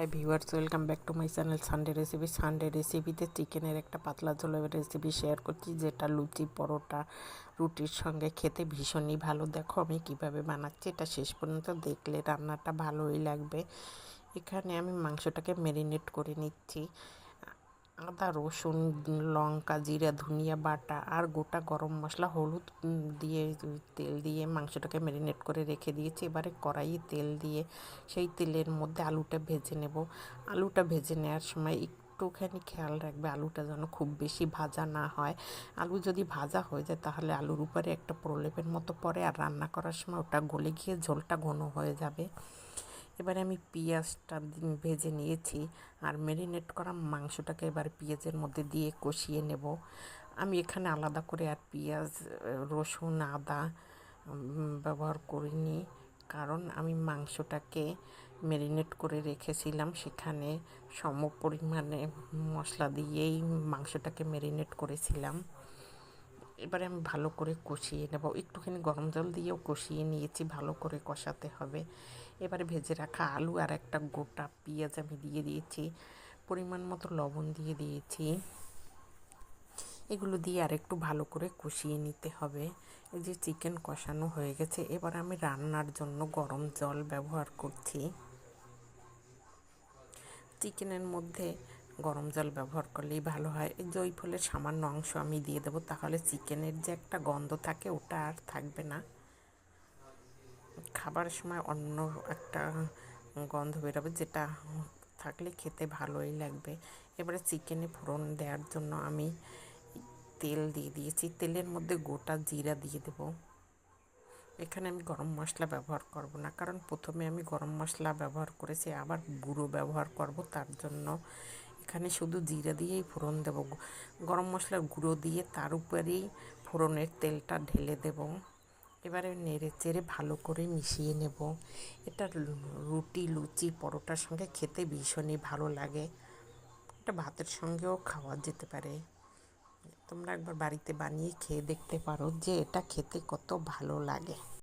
Hi viewers welcome back to my channel Sunday recipe Sunday রেসিপিতে চিকেনের একটা পাতলা ঝোলের রেসিপি শেয়ার করছি, যেটা লুচি, পরোটা, রুটির সঙ্গে খেতে ভীষণই ভালো। দেখো আমি কীভাবে বানাচ্ছি, এটা শেষ পর্যন্ত দেখলে রান্নাটা ভালোই লাগবে। এখানে আমি মাংসটাকে ম্যারিনেট করে নিচ্ছি। আদা, রসুন, লঙ্কা, জিরা, ধনিয়া বাটা আর গোটা গরম মশলা হলুদ দিয়ে তেল দিয়ে মাংসটাকে ম্যারিনেট করে রেখে দিয়েছি। এবারে কড়াইয়ে তেল দিয়ে সেই তেলের মধ্যে আলুটা ভেজে নেব। আলুটা ভেজে নেওয়ার সময় একটুখানি খেয়াল রাখবে আলুটা যেন খুব বেশি ভাজা না হয়। আলু যদি ভাজা হয়ে যায় তাহলে আলুর উপরে একটা প্রলেপের মতো পড়ে আর রান্না করার সময় ওটা গলে গিয়ে ঝোলটা ঘন হয়ে যাবে। এবারে আমি পেঁয়াজটা ভেজে নিয়েছি আর ম্যারিনেট করা মাংসটাকে এবার পেঁয়াজের মধ্যে দিয়ে কষিয়ে নেব। আমি এখানে আলাদা করে আর পেঁয়াজ, রসুন, আদা ব্যবহার করিনি কারণ আমি মাংসটাকে ম্যারিনেট করে রেখেছিলাম সেখানে সম পরিমাণে মশলা দিয়েই মাংসটাকে ম্যারিনেট করেছিলাম। এবারে আমি ভালো করে কষিয়ে নেব। একটুখানি গরম জল দিয়েও কষিয়ে নিয়েছি, ভালো করে কষাতে হবে। এবারে ভেজে রাখা আলু আর একটা গোটা পেঁয়াজ আমি দিয়ে দিয়েছি, পরিমাণ মতো লবণ দিয়ে দিয়েছি। এগুলো দিয়ে আর একটু ভালো করে কষিয়ে নিতে হবে। এই যে চিকেন কষানো হয়ে গেছে, এবার আমি রান্নার জন্য গরম জল ব্যবহার করছি। চিকেনের মধ্যে গরম জল ব্যবহার করলেই ভালো হয়। এই জয়ফলের সামান্য অংশ আমি দিয়ে দেবো, তাহলে চিকেনের যে একটা গন্ধ থাকে, ওটা আর থাকবে না। খাবারের সময় অন্য একটা গন্ধ বেরোবে যেটা থাকলে খেতে ভালোই লাগবে। এবারে চিকেনে ফোড়ন দেওয়ার জন্য আমি তেল দিয়ে দিয়েছি। তেলের মধ্যে গোটা জিরা দিয়ে দেবো। এখানে আমি গরম মশলা ব্যবহার করব না, কারণ প্রথমে আমি গরম মশলা ব্যবহার করেছি, আবার গুঁড়ো ব্যবহার করব, তার জন্য এখানে শুধু জিরা দিয়েই ফোড়ন দেব। গরম মশলার গুঁড়ো দিয়ে তার উপরেই ফোড়নের তেলটা ঢেলে দেব। এবারে নেড়ে চেড়ে ভালো করে মিশিয়ে নেব। এটা রুটি, লুচি, পরোটার সঙ্গে খেতে ভীষণই ভালো লাগে। এটা ভাতের সঙ্গেও খাওয়া যেতে পারে। তোমরা একবার বাড়িতে বানিয়ে খেয়ে দেখতে পারো যে এটা খেতে কত ভালো লাগে।